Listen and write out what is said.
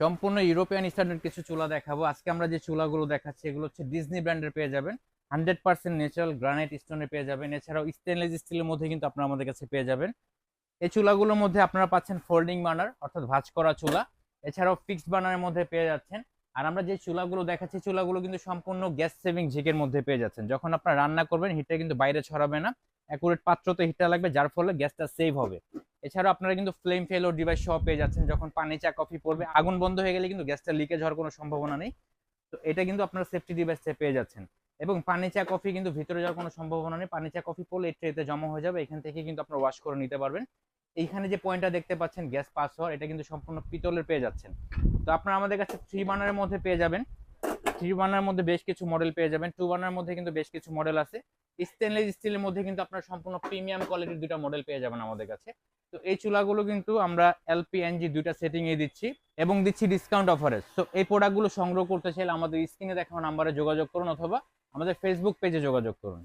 সম্পূর্ণ European standard কিছু চুলা দেখাবো। আজকে আমরা যে চুলাগুলো দেখাচ্ছি, এগুলো হচ্ছে ডিজনি ব্র্যান্ডের পেয়ে যাবেন। হান্ড্রেড পার্সেন্ট ন্যাচারাল গ্রানাইট স্টোনের পেয়ে যাবেন। এছাড়াও স্টেনলেস স্টিলের মধ্যে কিন্তু আপনারা আমাদের কাছে পেয়ে যাবেন। এই চুলাগুলোর মধ্যে আপনারা পাচ্ছেন ফোল্ডিং বার্নার অর্থাৎ ভাঁজ করা চুলা। এছাড়াও ফিক্সড বার্নারের মধ্যে পেয়ে যাচ্ছেন। আর আমরা যে চুলাগুলো দেখাচ্ছি চুলাগুলো কিন্তু সম্পূর্ণ গ্যাস সেভিং ঝিকের মধ্যে পেয়ে যাচ্ছেন। যখন আপনারা রান্না করবেন হিটটা কিন্তু বাইরে ছড়াবে না। অ্যাকুরেট পাত্রতে হিটটা লাগবে, যার ফলে গ্যাসটা সেভ হবে। এছাড়াও আপনারা কিন্তু ফ্লেম ফেলোর ডিভাইস সহ পেয়ে যাচ্ছেন, যখন পানি চা কফি পড়বে, আগুন বন্ধ হয়ে গেলে কিন্তু গ্যাসটা লিকেজ হওয়ার কোনো সম্ভাবনা নেই। তো এটা কিন্তু আপনারা সেফটি ডিভাইস পেয়ে যাচ্ছেন। এবং পানি চা কফি কিন্তু ভিতরে যাওয়ার কোনো সম্ভাবনা নেই। পানি চা কফি পড়লে ট্রেতে জমা হয়ে যাবে, এখান থেকে কিন্তু আপনারা ওয়াশ করে নিতে পারবেন। এইখানে যে পয়েন্টটা দেখতে পাচ্ছেন, গ্যাস পাস হওয়ার এটা কিন্তু সম্পূর্ণ পিতলের পেয়ে যাচ্ছেন। তো আপনারা আমাদের কাছে থ্রি বার্নারের মধ্যে পেয়ে যাবেন। থ্রি বার্নার মধ্যে বেশ কিছু মডেল পেয়ে যাবেন। টু বার্নার মধ্যে কিন্তু বেশ কিছু মডেল আছে। স্টেনলেস স্টিলের মধ্যে কিন্তু আপনার সম্পূর্ণ প্রিমিয়াম কোয়ালিটির দুটো মডেল পেয়ে যাবেন আমাদের কাছে। তো এই চুলাগুলো কিন্তু আমরা এলপিএনজি দুইটা সেটিংয়ে দিচ্ছি এবং দিচ্ছি ডিসকাউন্ট অফারে তো এই প্রোডাক্টগুলো সংগ্রহ করতে চাইলে আমাদের স্ক্রিনে দেখানো নাম্বারে যোগাযোগ করুন অথবা আমাদের ফেসবুক পেজে যোগাযোগ করুন।